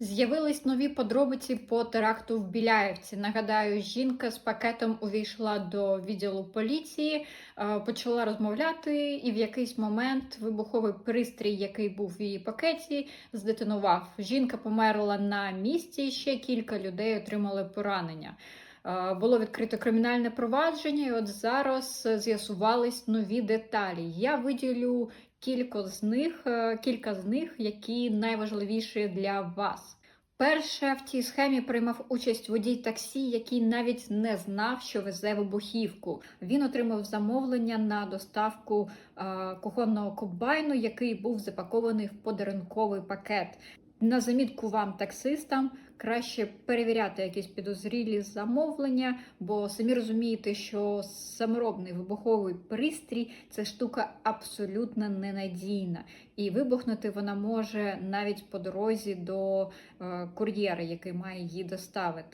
З'явились нові подробиці по теракту в Біляєвці. Нагадаю, жінка з пакетом увійшла до відділу поліції, е, почала розмовляти, і в якийсь момент вибуховий пристрій, який був в її пакеті, здетонував. Жінка померла на місці. Ще кілька людей отримали поранення. Е, Було відкрито кримінальне провадження, і от зараз з'ясувались нові деталі. Я виділю кілька з них, е, кілька з них, які найважливіші для вас. Перше в цій схемі приймав участь водій таксі, який навіть не знав, що везе вибухівку. Він отримав замовлення на доставку е, кухонного комбайну, який був запакований в подарунковий пакет. На замітку вам, таксистам, краще перевіряти якісь підозрілі замовлення, бо самі розумієте, що саморобний вибуховий пристрій це штука абсолютно ненадійна, і вибухнути вона може навіть по дорозі до е, кур'єра, який має її доставити.